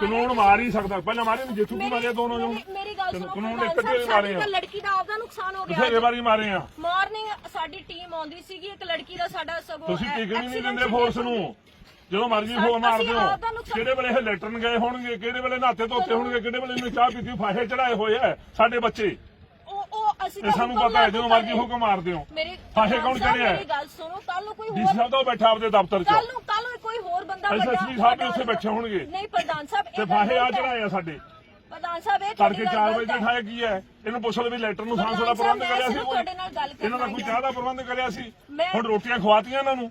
ਕਾਨੂੰਨ ਮਾਰ ਹੀ ਸਕਦਾ। ਪਹਿਲਾਂ ਮਾਰੇ ਨਹੀਂ ਜੇਤੂ ਕੀ ਮਾਰਿਆ ਦੋਨੋਂ ਨੂੰ ਮੇਰੀ- ਮੇਰੀ ਗੱਲ ਸੁਣੋ ਕਾਨੂੰਨ ਇੱਕ ਤੇ ਸਾਹਿਬ, ਮਾਰੇ ਆ। ਲੜਕੀ ਦਾ ਆਪਦਾ ਨੁਕਸਾਨ ਹੋ ਗਿਆ। ਬਥੇਰੇ ਵਾਰੀ ਮਾਰੇ ਆ। ਮਾਰਨਿੰਗ ਸਾਡੀ ਟੀਮ ਆਉਂਦੀ ਸੀਗੀ ਇੱਕ ਲੜਕੀ ਦਾ ਸਾਡਾ ਸਗੋਂ ਤੁਸੀਂ ਟਿਕਣ ਹੀ ਨਹੀਂ ਦਿੰਦੇ ਫੋਰਸ ਨੂੰ। ਜਦੋਂ ਮਰਜ਼ੀ ਫੋਨ ਮਾਰਦੇ ਹੋ ਕਿਹੜੇ ਵੇਲੇ ਇਹ ਲੈਟਰਨ ਗਏ ਹੋਣਗੇ ਕਿਹੜੇ ਵੇਲੇ ਨਹਾਤੇ ਧੋਤੇ ਹੋਣਗੇ ਕਿਹੜੇ ਵੇਲੇ ਇਹਨੇ ਚਾਹ ਪੀਤੀ ਫਾਹੇ ਚੜਾਏ ਹੋਏ ਆ ਸਾਡੇ ਬੱਚੇ। ਇਹ ਸਾਨੂੰ ਪਤਾ ਹੈ ਜਦੋਂ ਮਰਜ਼ੀ। ਹੁਕਮ ਮਾਰਦੇ ਹੋ ਫਾਹੇ ਕੌਣ ਸਾਹਿਬ, ਚੜਿਆ? ਮੇਰੀ ਗੱਲ ਸੁਣੋ ਕੱਲ ਨੂੰ ਕੋਈ ਹੋਰ ਸਾਹਿਬ ਬੈਠਾ ਆਪਦੇ ਦਫ਼ਤਰ 'ਚ। ਕੱਲ ਨੂੰ ਕੱਲ ਨੂੰ ਕੋਈ ਹੋਰ ਬੰਦਾ ਵੱਡਾ ਸਾਹਿਬ ਵੀ ਵੱਡਾ ਉੱਥੇ ਬੈਠੇ ਹੋਣਗੇ। ਨਹੀਂ ਸਾਹਿਬ ਤੇ ਫਾਹੇ ਆ ਹੈ। ਚੜਾਏ ਆ ਸਾਡੇ ਪ੍ਰਧਾਨ ਸਾਹਿਬ ਇਹ ਤੜਕੇ ਤੁਹਾਡੀ 4 ਗੱਲ ਵਜੇ ਗਲਤ ਹੈ। ਦਿਖਾਇਆ ਕੀ ਹੈ ਇਹਨੂੰ ਪੁੱਛ ਲਓ ਵੀ ਲੈਟਰ ਨੂੰ ਸਾਂਸ ਦਾ ਪ੍ਰਬੰਧ ਕਰਿਆ ਸੀ ਤੁਹਾਡੇ ਨਾਲ ਗੱਲ ਇਹਨਾਂ ਦਾ ਕੋਈ ਚਾਹ ਦਾ ਪ੍ਰਬੰਧ ਕਰਿਆ ਸੀ ਹੁਣ ਰੋਟੀਆਂ ਖਵਾਤੀਆਂ ਇਹਨਾਂ ਨੂੰ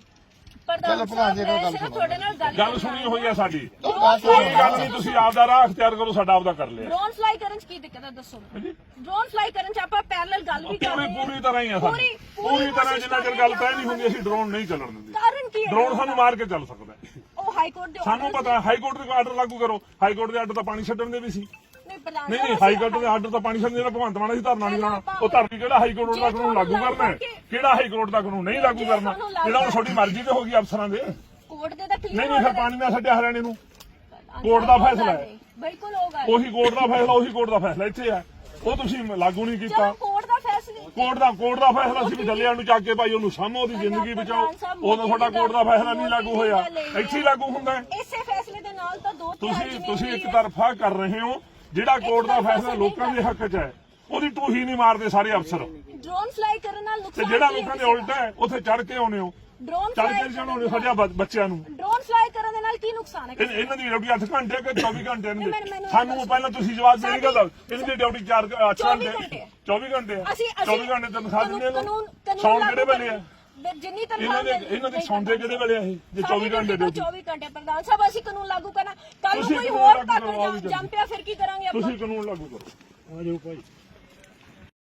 ਪ੍ਰਧਾਨ ਸਾਹਿਬ। ਤੁਹਾਡੇ ਨਾਲ ਗੱਲ ਸੁਣੀ ਹੈ। ਹੋਈ ਆ ਸਾਡੀ ਕੋਈ ਗੱਲ ਨਹੀਂ ਤੁਸੀਂ ਆਪਦਾ ਰਾਹ ਅਖਤਿਆਰ ਕਰੋ ਸਾਡਾ ਆਪਦਾ ਕਰ ਲਿਆ ਡਰੋਨ ਫਲਾਈ ਕਰਨ ਚ ਕੀ ਦਿੱਕਤ ਹੈ ਦੱਸੋ ਡਰੋਨ ਫਲਾਈ ਕਰਨ ਚ ਆਪਾਂ ਪੈਰਲਲ ਗੱਲ ਵੀ ਕਰ ਰਹੇ ਹਾਂ ਪੂਰੀ ਤਰ੍ਹਾਂ ਹੀ ਆ ਸਾਡੀ ਪੂਰੀ- ਤਰ੍ਹਾਂ ਜਿੰਨਾ ਚਿਰ ਗੱਲ ਤੈਅ ਹਾਂ। ਨਹੀਂ ਹੁੰਦੀ ਅਸੀਂ ਡਰੋਨ ਨਹੀਂ ਚੱਲਣ ਦਿੰਦੇ ਕਾਰਨ ਕੀ ਹੈ ਡਰੋਨ ਸਾਨੂੰ ਮਾਰ ਕੇ ਚੱਲ ਸਕਦਾ ਹੈ। ਉਹ ਹਾਈ ਕੋਰਟ ਦੇ ਸਾਨੂੰ ਪਤਾ ਹਾਈ ਕੋਰਟ ਦੇ ਆਰਡਰ ਲਾਗੂ ਕਰੋ। ਹਾਈ ਕੋਰਟ ਦੇ ਆਰਡਰ ਤਾਂ ਪਾਣੀ ਛੱਡਣ ਦੇ ਵੀ ਸੀ। ਨਹੀਂ ਨਹੀਂ ਹਾਈ ਕੋਰਟ ਦੇ ਆਰਡਰ ਤਾਂ ਪਾਣੀ ਛੱਡਣ ਦੇ ਭਗਵੰਤ ਮਾਨ ਸੀ ਧਰਨਾ ਨਹੀਂ ਲਾਉਣਾ। ਉਹ ਧਰਨੀ ਕਿਹੜਾ ਹਾਈ ਕੋਰਟ ਦਾ ਕਾਨੂੰਨ ਲਾਗੂ ਕਰਨਾ ਹੈ? ਕਿਹੜਾ ਹਾਈ ਕੋਰਟ ਦਾ ਕਾਨੂੰਨ ਨਹੀਂ ਲਾਗੂ ਕਰਨਾ? ਜਿਹੜਾ ਹੁਣ ਤੁਹਾਡੀ ਮਰਜ਼ੀ ਤੇ ਹੋ ਗਈ ਅਫਸਰਾਂ ਦੇ। ਕੋਰਟ ਦੇ ਤਾਂ clear ਨਹੀਂ ਨਹੀਂ ਫਿਰ। ਪਾਣੀ ਨਾ ਛੱਡਿਆ ਹਰਿਆਣੇ ਨੂੰ। ਕੋਰਟ ਦਾ ਫੈਸਲਾ ਹੈ। ਬਿਲਕੁਲ ਉਹ ਗੱਲ ਉਹੀ ਕੋਰਟ ਦਾ ਫੈਸਲਾ ਉਹੀ ਕੋਰਟ ਦਾ ਫੈਸਲਾ ਇੱਥੇ ਹੈ। ਉਹ ਤੁਸੀਂ ਲਾਗੂ ਨਹੀਂ ਕੀਤਾ। ਕੋਰਟ ਦਾ ਕੋਰਟ ਦਾ ਫੈਸਲਾ ਸੀ ਵੀ ਡੱਲਿਆਂ ਨੂੰ ਚੱਕ ਕੇ ਭਾਈ ਉਹਨੂੰ ਸਾਹਮੋ ਉਹਦੀ ਜ਼ਿੰਦਗੀ ਬਚਾਓ। ਉਦੋਂ ਤੁਹਾਡਾ ਕੋਰਟ ਦਾ ਫੈਸਲਾ ਨਹੀਂ ਲਾਗੂ ਹੋਇਆ। ਇੱਥੇ ਲਾਗੂ ਹੁੰਦਾ ਹੈ। ਇਸੇ ਫੈਸਲੇ ਦੇ ਨਾਲ ਤਾਂ ਦੋ ਤੁਸੀਂ ਤੁਸੀਂ ਇੱਕ। ਤਰਫਾ ਕਰ ਰਹੇ ਹੋ ਜਿਹੜਾ ਕੋਰਟ ਦਾ ਫੈਸਲਾ ਲੋਕਾਂ ਦੇ ਹੱਕ 'ਚ ਹੈ। ਉਹਦੀ ਟੂਹੀ ਨਹੀਂ ਮਾਰਦੇ ਸਾਰੇ ਅਫਸਰ। ਡਰੋਨ ਫਲਾਈ ਕਰਨ ਨਾਲ ਤੇ ਨੁਕਸਾਨ ਜਿਹੜਾ ਲੋਕਾਂ ਦੇ ਉਲਟਾ ਹੈ ਉੱਥੇ ਚੜ ਕੇ ਆਉਣੇ ਹੋ। ਡਰੋਨ ਚੜ ਕੇ ਜਾਣੋ ਸਾਡੇ ਬੱਚਿਆਂ ਨੂੰ। ਡਰੋਨ ਨਾਲ ਕੀ ਨੁਕਸਾਨ ਹੈ ਇਹ- ਇਹਨਾਂ ਦੀ ਡਿਊਟੀ 8 ਘੰਟੇ ਕਿ 24 ਘੰਟੇ ਮੈਨੂੰ- ਨੇ ਮੈਨੂੰ ਸਾਨੂੰ ਪਹਿਲਾਂ ਤੁਸੀਂ ਜਵਾਬ ਦੇਣੀ ਗੱਲ ਇਹਨਾਂ ਦੀ ਡਿਊਟੀ 4 8 24 ਘੰਟੇ। ਘੰਟੇ। 24 ਘੰਟੇ। ਅਸੀਂ 24 ਘੰਟੇ ਤਨਖਾਹ ਦਿੰਦੇ ਕਾਨੂੰਨ ਕਾਨੂੰਨ ਸੌਣ ਲਾਗੂ ਕਿਹੜੇ ਵੇਲੇ ਆ? ਕਰ- ਜਿੰਨੀ ਤਨਖਾਹ ਇਹਨਾਂ ਦੇ ਮਿਲਦੀ- ਇਹਨਾਂ ਦੇ ਨਹੀਂ ਸੌਂਦੇ ਕਿਹੜੇ ਵੇਲੇ ਆ ਇਹ? ਜੇ 24 ਘੰਟੇ ਡਿਊਟੀ 24 ਘੰਟੇ ਪ੍ਰਧਾਨ ਸਾਹਿਬ ਅਸੀਂ ਕਾਨੂੰਨ ਲਾਗੂ ਕਰਨਾ। ਕੱਲ ਨੂੰ ਤੁਸੀਂ ਕੋਈ ਕਾਨੂੰਨ ਹੋਰ ਲਾਗੂ ਕਰਵਾਓ ਜੰਮ ਪਿਆ ਫਿਰ ਕੀ ਕਰਾਂਗੇ ਆਪਾਂ? ਤੁਸੀਂ ਕਾਨੂੰਨ ਲਾਗੂ ਕਰੋ। ਆ ਜਾਓ ਭਾਈ।